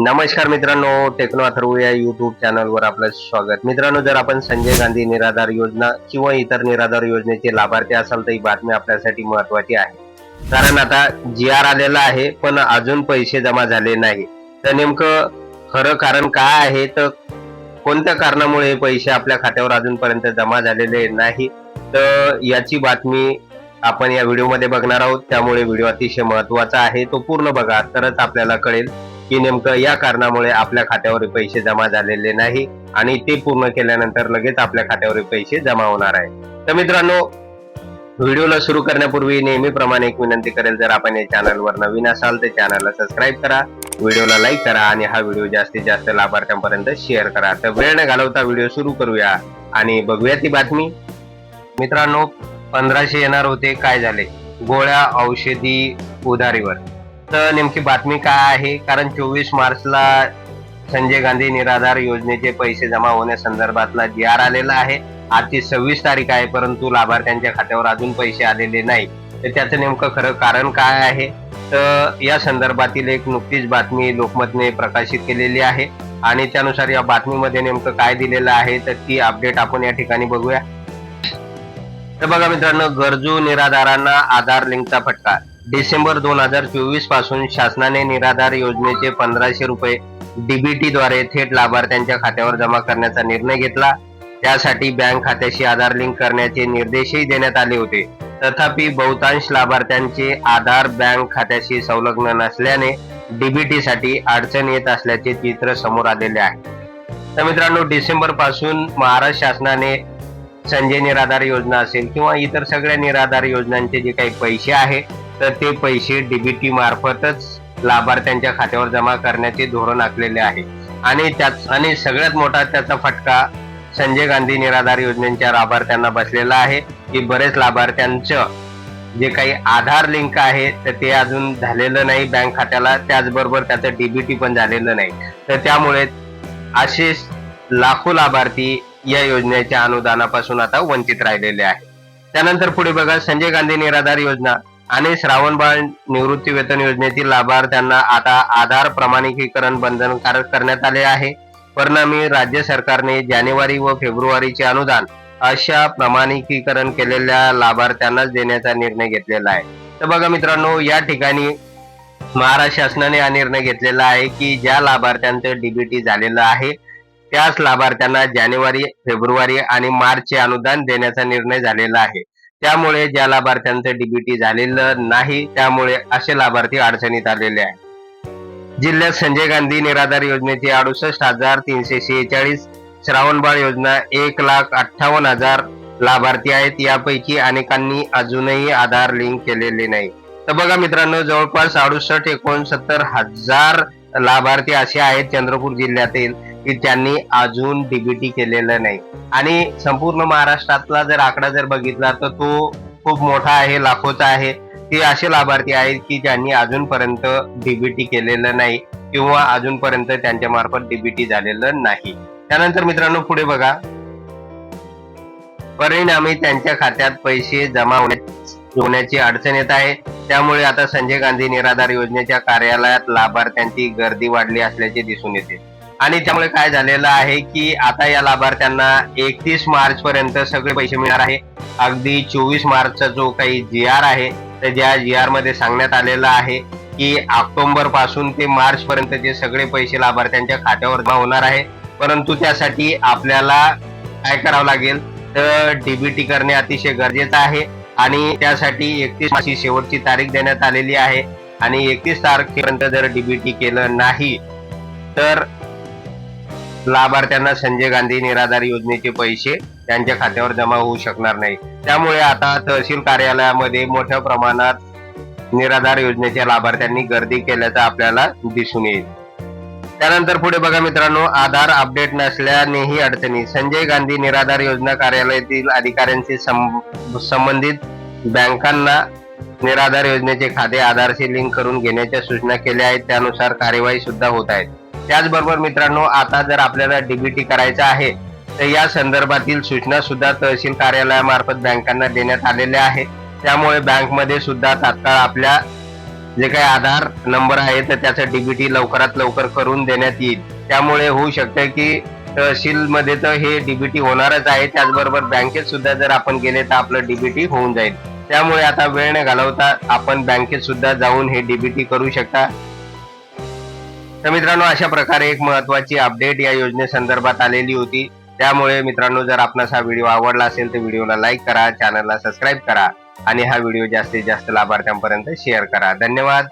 नमस्कार मित्रांनो टेक्नो अथर्व या युट्यूब चॅनलवर आपलं स्वागत. मित्रांनो जर आपण संजय गांधी निराधार योजना किंवा इतर निराधार योजनेचे लाभार्थी असाल तर ही बातमी आपल्यासाठी महत्वाची आहे. कारण आता जी आर आलेला आहे पण अजून पैसे जमा झाले नाही. तर नेमकं खरं कारण काय आहे? तर कोणत्या कारणामुळे हे पैसे आपल्या खात्यावर अजूनपर्यंत जमा झालेले नाही? तर याची बातमी आपण या व्हिडिओमध्ये बघणार आहोत. त्यामुळे व्हिडिओ अतिशय महत्त्वाचा आहे. तो पूर्ण बघा तरच आपल्याला कळेल. की नेमकं या कारणामुळे आपल्या खात्यावर पैसे जमा झालेले नाही आणि ते पूर्ण केल्यानंतर लगेच आपल्या खात्यावर पैसे जमा होणार आहे. तर मित्रांनो व्हिडिओला सुरू करण्यापूर्वी नेहमीप्रमाणे एक विनंती करेल जर आपण या चॅनलवर नवीन असाल तर चॅनलला सबस्क्राईब करा व्हिडिओला लाईक करा आणि हा व्हिडिओ जास्तीत जास्त लाभार्थ्यांपर्यंत शेअर करा. तर वेळ न घालवता व्हिडिओ सुरू करूया आणि बघूया ती बातमी. मित्रांनो पंधराशे येणार होते काय झाले? गोळ्या औषधी उधारीवर. तर नेमकी बातमी काय आहे? कारण चोवीस मार्चला संजय गांधी निराधार योजनेचे पैसे जमा होण्यासंदर्भातला जी आर आलेला आहे. आजची सव्वीस तारीख आहे परंतु लाभार्थ्यांच्या खात्यावर अजून पैसे आलेले नाही. तर त्याचं नेमकं खरं कारण काय आहे? तर या संदर्भातील एक नुकतीच बातमी लोकमतने प्रकाशित केलेली आहे. आणि त्यानुसार या बातमीमध्ये नेमकं काय दिलेलं आहे तर ती अपडेट आपण या ठिकाणी बघूया. तर बघा मित्रांनो गरजू निराधारांना आधार लिंकचा फटका. डिसेंबर दोन हजार चोवीसपासून शासनाने निराधार योजनेचे पंधराशे रुपये डीबीटी द्वारे थेट लाभार्थ्यांच्या खात्यावर जमा करण्याचा निर्णय घेतला. त्यासाठी बँक खात्याशी आधार लिंक करण्याचे निर्देशही देण्यात आले होते. तथापि बहुतांश लाभार्थ्यांचे आधार बँक खात्याशी संलग्न नसल्याने डीबीटी साठी अडचण येत असल्याचे चित्र समोर आलेले आहे. तर मित्रांनो डिसेंबरपासून महाराष्ट्र शासनाने संजय निराधार योजना असेल किंवा इतर सगळ्या निराधार योजनांचे जे काही पैसे आहे तर ते पैसे डीबीटी मार्फतच लाभार्थ्यांच्या खात्यावर जमा करण्याचे धोरण आखलेले आहे. आणि त्यात आणि सगळ्यात मोठा त्याचा फटका संजय गांधी निराधार योजनेच्या लाभार्थ्यांना बसलेला आहे की बरेच लाभार्थ्यांचं जे काही आधार लिंक आहे तर ते अजून झालेलं नाही बँक खात्याला. त्याचबरोबर त्याचं डीबीटी पण झालेलं नाही. तर त्यामुळे असे लाखो लाभार्थी या योजनेच्या अनुदानापासून आता वंचित राहिलेले आहे त्यानंतर पुढे बघा संजय गांधी निराधार योजना. आणि श्रावणबाळ निवृत्ती वेतन योजनेतील लाभार्थ्यांना आता आधार प्रमाणिकीकरण बंधनकारक करण्यात आले आहे. परिणामी राज्य सरकारने जानेवारी व फेब्रुवारीचे अनुदान अशा प्रमाणिकीकरण केलेल्या लाभार्थ्यांनाच देण्याचा निर्णय घेतलेला आहे. तर बघा मित्रांनो या ठिकाणी महाराष्ट्र शासनाने हा निर्णय घेतलेला आहे की ज्या लाभार्थ्यांचं डीबीटी झालेलं आहे त्याच लाभार्थ्यांना जानेवारी फेब्रुवारी आणि मार्चचे अनुदान देण्याचा निर्णय झालेला आहे. त्यामुळे ज्या लाभार्थ्यांचं डीबीटी झालेलं नाही त्यामुळे असे लाभार्थी अडचणीत आलेले आहेत. जिल्ह्यात संजय गांधी निराधार योजनेचे अडुसष्ट हजार तीनशे शेहेचाळीस श्रावणबाळ योजना एक लाख अठ्ठावन्न हजार लाभार्थी आहेत. यापैकी अनेकांनी अजूनही आधार लिंक केलेले नाही. तर बघा मित्रांनो जवळपास अडुसष्ट एकोणसत्तर हजार लाभार्थी असे आहेत चंद्रपूर जिल्ह्यातील की त्यांनी अजून डीबीटी केलेलं नाही. आणि संपूर्ण महाराष्ट्रातला जर आकडा जर बघितला तर तो खूप मोठा आहे लाखोचा आहे. ते असे लाभार्थी आहेत की ज्यांनी अजूनपर्यंत डीबीटी केलेलं नाही किंवा अजूनपर्यंत त्यांच्या मार्फत डीबीटी झालेलं नाही. त्यानंतर मित्रांनो पुढे बघा. परिणामी त्यांच्या खात्यात पैसे जमा होण्याची अडचण येत आहे. त्यामुळे आता संजय गांधी निराधार योजनेच्या कार्यालयात लाभार्थ्यांची गर्दी वाढली असल्याचे दिसून येते. आणि त्यामुळे काय झालेलं आहे की आता या लाभार्थ्यांना एकतीस मार्च पर्यंत सगळे पैसे मिळणार आहे. अगदी चोवीस मार्चचा जो काही जी आर आहे तर ज्या जी आरमध्ये सांगण्यात आलेलं आहे की ऑक्टोबरपासून ते मार्च पर्यंतचे सगळे पैसे लाभार्थ्यांच्या खात्यावर जमा होणार आहे. परंतु त्यासाठी आपल्याला काय करावं लागेल? तर डीबीटी करणे अतिशय गरजेचं आहे. आणि त्यासाठी एकतीस मार्चची शेवटची तारीख देण्यात आलेली आहे. आणि एकतीस तारखेपर्यंत जर डीबीटी केलं नाही तर लाभार्थ्यांना संजय गांधी निराधार योजनेचे पैसे त्यांच्या खात्यावर जमा होऊ शकणार नाही. त्यामुळे आता तहसील कार्यालयामध्ये मोठ्या प्रमाणात निराधार योजनेच्या लाभार्थ्यांनी गर्दी केल्याचं आपल्याला दिसून येईल. त्यानंतर पुढे बघा मित्रांनो आधार अपडेट नसल्यानेही अडचणी. संजय गांधी निराधार योजना कार्यालयातील अधिकाऱ्यांशी संबंधित बँकांना निराधार योजनेचे खाते आधारशी लिंक करून घेण्याच्या सूचना केल्या आहेत. त्यानुसार कार्यवाही सुद्धा होत आहेत त्याचबरोबर मित्रांनो आता जर आपल्याला डीबीटी करायचं आहे तर या संदर्भातील सूचना सुद्धा तहसील कार्यालयामार्फत बँकांना देण्यात आलेल्या आहे त्यामुळे बँकमध्ये सुद्धा तात्काळ आपल्या जे काही आधार नंबर आहे तर त्याचं डीबीटी लवकरात लवकर करून देण्यात येईल. त्यामुळे होऊ शकतं की तहसील मध्ये तर हे डीबीटी होणारच आहे. त्याचबरोबर बँकेत सुद्धा जर आपण गेले तर आपलं डीबीटी होऊन जाईल. त्यामुळे आता वेळ न घालवता आपण बँकेत सुद्धा जाऊन हे डीबीटी करू शकता. तर मित्रांनो अशा प्रकारे एक महत्वाची अपडेट या योजनेसंदर्भात आलेली होती. त्यामुळे मित्रांनो जर आपणास हा व्हिडिओ आवडला असेल तर व्हिडिओला लाईक करा चॅनलला सबस्क्राईब करा आणि हा व्हिडिओ जास्तीत जास्त लाभार्थ्यांपर्यंत शेअर करा. धन्यवाद.